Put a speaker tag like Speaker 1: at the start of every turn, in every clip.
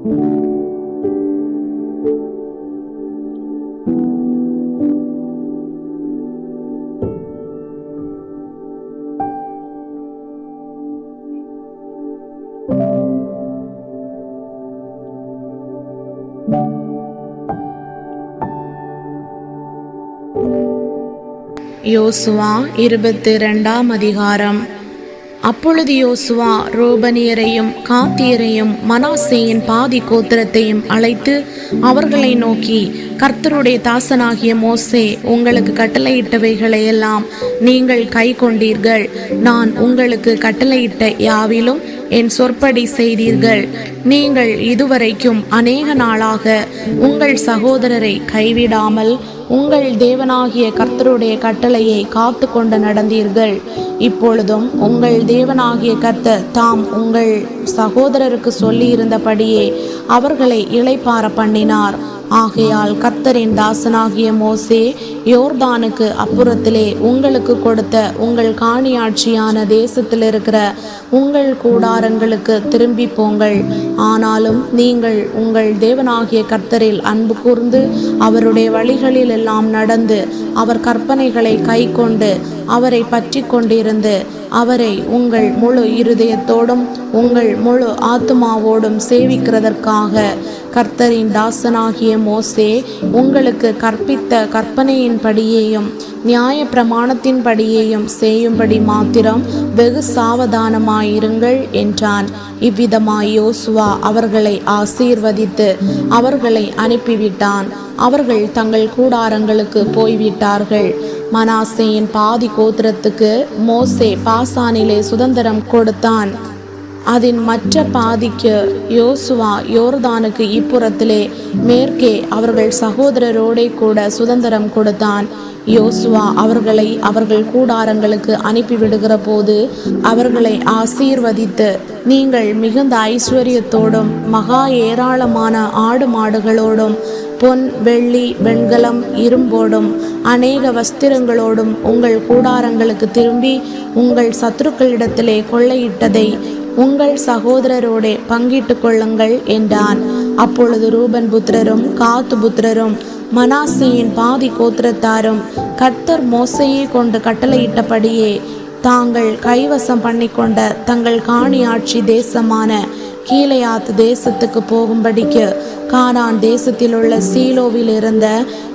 Speaker 1: யோசுவா இருபத்தி இரண்டாம் அதிகாரம். அப்பொழுது யோசுவா ரோபனியரையும் காத்தியரையும் மனாசேயின் பாதி கோத்திரத்தையும் அழைத்து அவர்களை நோக்கி கர்த்தருடைய தாசனாகிய மோசே உங்களுக்கு கட்டளையிட்டவைகளையெல்லாம் நீங்கள் கை கொண்டீர்கள் நான் உங்களுக்கு கட்டளையிட்ட யாவிலும் என் சொற்படி செய்தீர்கள். நீங்கள் இதுவரைக்கும் அநேக நாளாக உங்கள் சகோதரரை கைவிடாமல் உங்கள் தேவனாகிய கர்த்தருடைய கட்டளையை காத்து கொண்டு நடந்தீர்கள். இப்பொழுதும் உங்கள் தேவனாகிய கர்த்தர் தாம் உங்கள் சகோதரருக்கு சொல்லியிருந்தபடியே அவர்களை இளைப்பார பண்ணினார். ஆகையால் கர்த்தரின் தாசனாகிய மோசே யோர்தானுக்கு அப்புறத்திலே உங்களுக்கு கொடுத்த உங்கள் காணியாட்சியான தேசத்தில் இருக்கிற உங்கள் கூடாரங்களுக்கு திரும்பி போங்கள். ஆனாலும் நீங்கள் உங்கள் தேவனாகிய கர்த்தரில் அன்பு கூர்ந்து அவருடைய வழிகளில் எல்லாம் நடந்து அவர் கற்பனைகளை கை கொண்டு அவரை பற்றி கொண்டிருந்து அவரை உங்கள் முழு இருதயத்தோடும் உங்கள் முழு ஆத்துமாவோடும் சேவிக்கிறதற்காக கர்த்தரின் தாசனாகிய மோசே உங்களுக்கு கற்பித்த கற்பனையின்படியேயும் நியாய பிரமாணத்தின்படியேயும் செய்யும்படி மாத்திரம் வெகு சாவதானமாயிருங்கள் என்றான். இவ்விதமாய் யோசுவா அவர்களை ஆசீர்வதித்து அவர்களை அனுப்பிவிட்டான். அவர்கள் தங்கள் கூடாரங்களுக்கு போய்விட்டார்கள். மனாசேயின் பாதி கோத்திரத்துக்கு மோசே பாசானிலே சுதந்திரம் கொடுத்தான். அதன் மற்ற பாதிக்கு யோசுவா யோர்தானுக்கு இப்புறத்திலே மேற்கே அவர்கள் சகோதரரோடே கூட சுதந்திரம் கொடுத்தான். யோசுவா அவர்களை அவர்கள் கூடாரங்களுக்கு அனுப்பிவிடுகிற போது அவர்களை ஆசீர்வதித்து நீங்கள் மிகுந்த ஐஸ்வர்யத்தோடும் மகா ஏராளமான ஆடு மாடுகளோடும் பொன் வெள்ளி வெண்கலம் இரும்போடும் அநேக வஸ்திரங்களோடும் உங்கள் கூடாரங்களுக்கு திரும்பி உங்கள் சத்துருக்களிடத்திலே கொள்ளையிட்டதை உங்கள் சகோதரரோடே பங்கிட்டு கொள்ளுங்கள் என்றான். அப்பொழுது ரூபன் புத்திரரும் காத்து புத்திரரும் மனாசியின் பாதி கோத்திரத்தாரும் கர்த்தர் மோசையை கொண்டு கட்டளையிட்டபடியே தாங்கள் கைவசம் பண்ணிக்கொண்ட தங்கள் காணி ஆட்சி தேசமான கீழையாத் தேசத்துக்கு போகும்படிக்கு கானான் தேசத்தில் உள்ள சீலோவில் இருந்த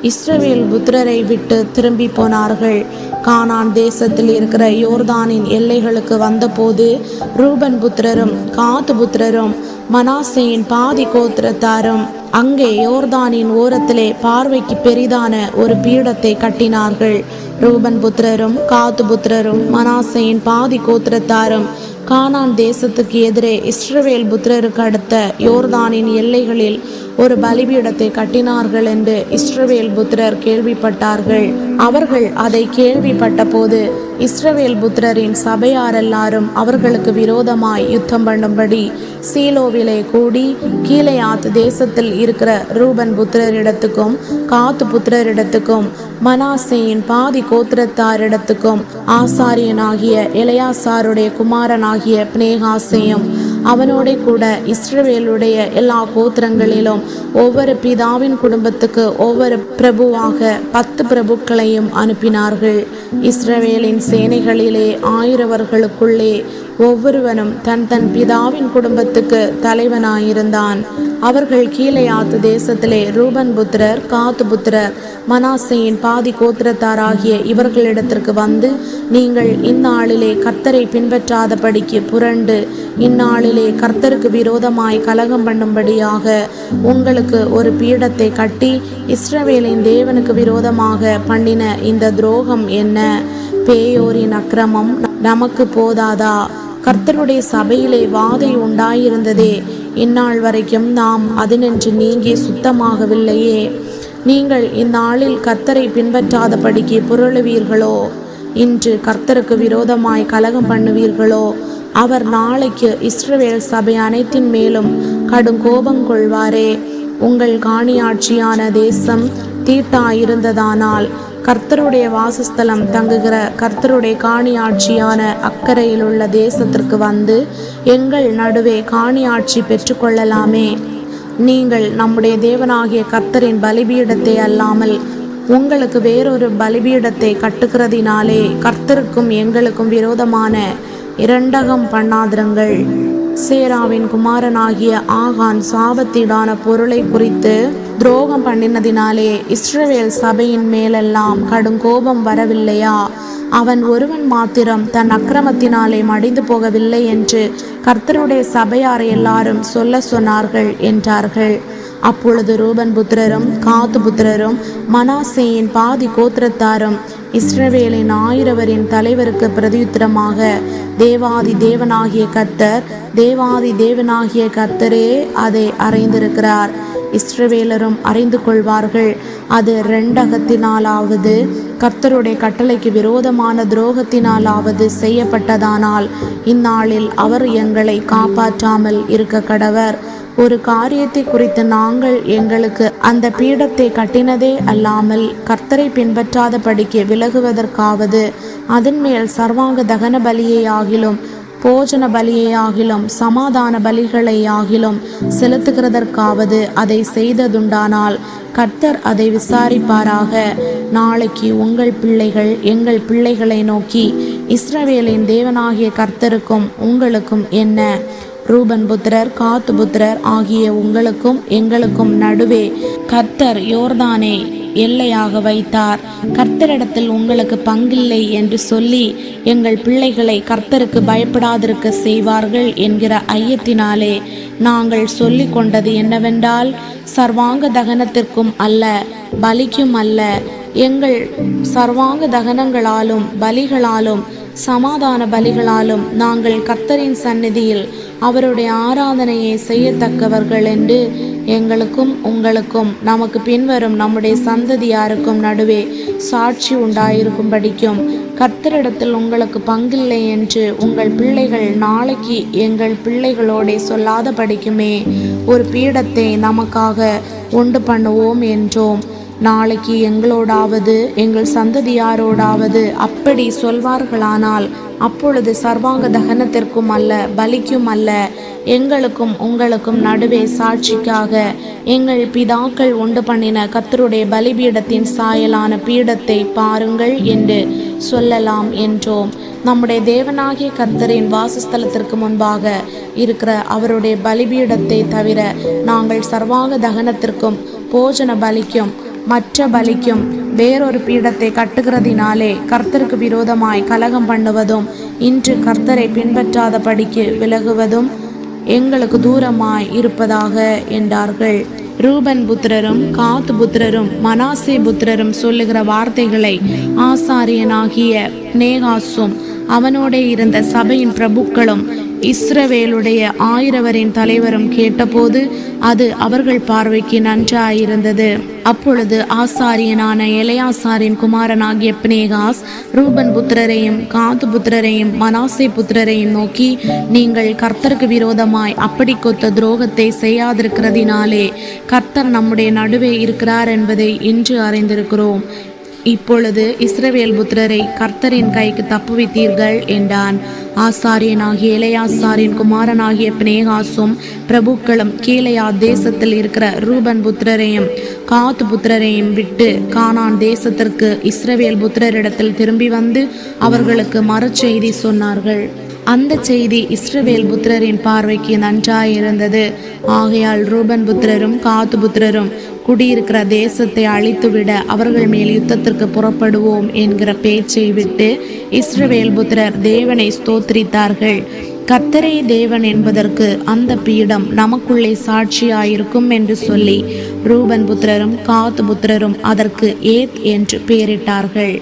Speaker 1: இஸ்ரவேல் புத்திரரை விட்டு திரும்பி போனார்கள். கானான் தேசத்தில் இருக்கிற யோர்தானின் எல்லைகளுக்கு வந்தபோது ரூபன் புத்திரரும் காத்து புத்திரரும் மனாசேயின் பாதி கோத்திரத்தாரும் அங்கே யோர்தானின் ஓரத்திலே பார்வைக்கு பெரிதான ஒரு பீடத்தை கட்டினார்கள். ரூபன் புத்திரரும் காத்து புத்திரரும் மனாசையின் பாதி கோத்திரத்தாரும் கானான் தேசத்துக்கு எதிரே இஸ்ரவேல் புத்திரருக்கு அடுத்த யோர்தானின் எல்லைகளில் ஒரு பலிபீடத்தை கட்டினார்கள் என்று இஸ்ரவேல் புத்திரர் கேள்விப்பட்டார்கள். அவர்கள் அதை கேள்விப்பட்ட போது இஸ்ரவேல் புத்திரரின் சபையார் எல்லாரும் அவர்களுக்கு விரோதமாய் யுத்தம் பண்ணும்படி சீலோவிலே கூடி கீழையாத் தேசத்தில் இருக்கிற ரூபன் புத்திரரிடத்துக்கும் காத்து புத்திரரிடத்துக்கும் மனாசேயின் பாதி கோத்திரத்தாரிடத்துக்கும் ஆசாரியனாகிய இளையாசாருடைய குமாரனாகிய பினேகாசையும் அவனோட கூட இஸ்ரவேலுடைய எல்லா கோத்திரங்களிலும் ஒவ்வொரு பிதாவின் குடும்பத்துக்கு ஒவ்வொரு பிரபுவாக பத்து பிரபுக்களையும் அனுப்பினார்கள். இஸ்ரவேலின் சேனைகளிலே ஆயிரவர்களுக்குள்ளே ஒவ்வொருவனும் தன் தன் பிதாவின் குடும்பத்துக்கு தலைவனாயிருந்தான். அவர்கள் கீழையாத்து தேசத்திலே ரூபன் புத்திரர் காத்து புத்திரர் மனாசையின் பாதி கோத்திரத்தாராகிய இவர்களிடத்திற்கு வந்து நீங்கள் இந்நாளிலே கர்த்தரை பின்பற்றாதபடிக்கு புரண்டு இந்நாளிலே கர்த்தருக்கு விரோதமாய் கலகம் பண்ணும்படியாக உங்களுக்கு ஒரு பீடத்தை கட்டி இஸ்ரவேலின் தேவனுக்கு விரோதமாக பண்ணின இந்த துரோகம் என்ன? பேயோரின் அக்கிரமம் நமக்கு போதாதா? கர்த்தருடைய சபையிலே வாதை உண்டாயிருந்ததே. இந்நாள் வரைக்கும் நாம் அதனின்று நீங்கி சுத்தமாகவில்லையே. நீங்கள் இந்நாளில் கர்த்தரை பின்பற்றாதபடிக்கு புரளுவீர்களோ? இன்று கர்த்தருக்கு விரோதமாய் கலகம் பண்ணுவீர்களோ? அவர் நாளைக்கு இஸ்ரவேல் சபை அனைத்தின் மேலும் கடும் கோபம் கொள்வாரே. உங்கள் காணியாட்சியான தேசம் தீட்டாயிருந்ததானால் கர்த்தருடைய வாசஸ்தலம் தங்குகிற கர்த்தருடைய காணியாட்சியான அக்கறையில் உள்ள தேசத்திற்கு வந்து எங்கள் நடுவே காணியாட்சி பெற்றுக்கொள்ளலாமே. நீங்கள் நம்முடைய தேவனாகிய கர்த்தரின் பலிபீடத்தை அல்லாமல் உங்களுக்கு வேறொரு பலிபீடத்தை கட்டுகிறதினாலே கர்த்தருக்கும் எங்களுக்கும் விரோதமான இரண்டகம் பண்ணாதிருங்கள். சேராவின் குமாரனாகிய ஆகான் சாபத்தீடான பொருளை குறித்து துரோகம் பண்ணினதினாலே இஸ்ரவேல் சபையின் மேலெல்லாம் கடும் கோபம் வரவில்லையா? அவன் ஒருவன் மாத்திரம் தன் அக்கிரமத்தினாலே மடிந்து போகவில்லை என்று கர்த்தருடைய சபையார் எல்லாரும் சொல்ல சொன்னார்கள் என்றார்கள். அப்பொழுது ரூபன் புத்திரரும் காத்து புத்திரரும் மனாசேயின் பாதி கோத்திரத்தாரும் இஸ்ரவேலின் ஆயிரவரின் தலைவருக்கு பிரதியுத்திரமாக தேவாதி தேவனாகிய கர்த்தர் தேவாதி தேவனாகிய கர்த்தரே அதை அறைந்திருக்கிறார். இஸ்ரவேலரும் அறிந்து கொள்வார்கள். அது ரெண்டகத்தினாலாவது கர்த்தருடைய கட்டளைக்கு விரோதமான துரோகத்தினாலாவது செய்யப்பட்டதானால் இந்நாளில் அவர் எங்களை காப்பாற்றாமல் இருக்க கடவர். ஒரு காரியத்தை குறித்து நாங்கள் எங்களுக்கு அந்த பீடத்தை கட்டினதே அல்லாமல் கர்த்தரை பின்பற்றாதபடிக்கு விலகுவதற்காவது அதன் மேல் சர்வாங்க தகன பலியை ஆகிலும் போஜன பலியை ஆகிலும் சமாதான பலிகளை ஆகிலும் செலுத்துகிறதற்காவது அதை செய்ததுண்டானால் கர்த்தர் அதை விசாரிப்பாராக. நாளைக்கு உங்கள் பிள்ளைகள் எங்கள் பிள்ளைகளை நோக்கி இஸ்ரவேலின் தேவனாகிய கர்த்தருக்கும் உங்களுக்கும் என்ன? ரூபன் புத்திரர் காத்து புத்திரர் ஆகிய உங்களுக்கும் எங்களுக்கும் நடுவே கர்த்தர் யோர்தானே எல்லையாக வைத்தார். கர்த்தரிடத்தில் உங்களுக்கு பங்கில்லை என்று சொல்லி எங்கள் பிள்ளைகளை கர்த்தருக்கு பயப்படாதிருக்க செய்வார்கள் என்கிற ஐயத்தினாலே நாங்கள் சொல்லி கொண்டது என்னவென்றால் சர்வாங்க தகனத்திற்கும் அல்ல பலிக்கும் அல்ல. எங்கள் சர்வாங்க தகனங்களாலும் பலிகளாலும் சமாதான பலிகளாலும் நாங்கள் கர்த்தரின் சந்நிதியில் அவருடைய ஆராதனையை செய்யத்தக்கவர்கள் என்று எங்களுக்கும் உங்களுக்கும் நமக்கு பின்வரும் நம்முடைய சந்ததியாருக்கும் நடுவே சாட்சி உண்டாயிருக்கும்படிக்கும் கர்த்தரிடத்தில் உங்களுக்கு பங்கில்லை என்று உங்கள் பிள்ளைகள் நாளைக்கு எங்கள் பிள்ளைகளோட சொல்லாத படிக்குமே ஒரு பீடத்தை நமக்காக உண்டு பண்ணுவோம் என்றோம். நாளைக்கு எங்களோடாவது எங்கள் சந்ததியாரோடாவது அப்படி சொல்வார்களானால் அப்பொழுது சர்வாங்க தகனத்திற்கும் அல்ல பலிக்கும் அல்ல. எங்களுக்கும் உங்களுக்கும் நடுவே சாட்சிக்காக எங்கள் பிதாக்கள் உண்டு பண்ணின கத்தருடைய பலிபீடத்தின் சாயலான பீடத்தை பாருங்கள் என்று சொல்லலாம் என்றோம். நம்முடைய தேவனாகிய கர்த்தரின் வாசஸ்தலத்திற்கு முன்பாக இருக்கிற அவருடைய பலிபீடத்தை தவிர நாங்கள் சர்வாங்க தகனத்திற்கும் போஜன பலிக்கும் மற்ற பலிக்கும். வேறொரு பீடத்தை கட்டுகிறதினாலே கர்த்தருக்கு விரோதமாய் கலகம் பண்ணுவதும் இன்று கர்த்தரை பின்பற்றாத படிக்கு விலகுவதும் எங்களுக்கு தூரமாய் இருப்பதாக என்றார்கள். ரூபன் புத்திரரும் காத் புத்திரரும் மனாசே புத்திரரும் சொல்லுகிற வார்த்தைகளை ஆசாரியனாகிய நேகாசும் அவனோடே இருந்த சபையின் பிரபுக்களும் இஸ்ரவேலுடைய ஆயிரவரின் தலைவரும் கேட்டபோது அது அவர்கள் பார்வைக்கு நன்றாயிருந்தது. அப்பொழுது ஆசாரியனான இளையாசாரின் குமாரனாகிய பினேகாஸ் ரூபன் புத்திரரையும் காத்து புத்திரரையும் மனாசே புத்திரரையும் நோக்கி நீங்கள் கர்த்தருக்கு விரோதமாய் அப்படி கொத்த துரோகத்தை செய்யாதிருக்கிறதினாலே கர்த்தர் நம்முடைய நடுவே இருக்கிறார் என்பதை இன்று அறிந்திருக்கிறோம். இப்பொழுது இஸ்ரவேல் புத்திரரை கர்த்தரின் கைக்கு தப்புவித்தீர்கள் என்றான். ஆசாரியனாகிய இளையாசாரின் குமாரனாகிய பினேகாசும் பிரபுக்களும் கீழையா தேசத்தில் இருக்கிற ரூபன் புத்திரரையும் காத் புத்திரரையும் விட்டு கானான் தேசத்திற்கு இஸ்ரவேல் புத்திரரிடத்தில் திரும்பி வந்து அவர்களுக்கு மறுச்செய்தி சொன்னார்கள். அந்த செய்தி இஸ்ரவேல் புத்திரரின் பார்வைக்கு நன்றாயிருந்தது ஆகையால் ரூபன் புத்திரரும் காத்து புத்திரரும் குடியிருக்கிற தேசத்தை அழித்துவிட அவர்கள் மேல் யுத்தத்திற்கு புறப்படுவோம் என்கிற பேச்சை விட்டு இஸ்ரவேல் புத்திரர் தேவனை ஸ்தோத்திரித்தார்கள். கத்தரே தேவன் என்பதற்கு அந்த பீடம் நமக்குள்ளே சாட்சியாயிருக்கும் என்று சொல்லி ரூபன் புத்திரரும் காத்து புத்திரரும் அதற்கு ஏத் என்று பெயரிட்டார்கள்.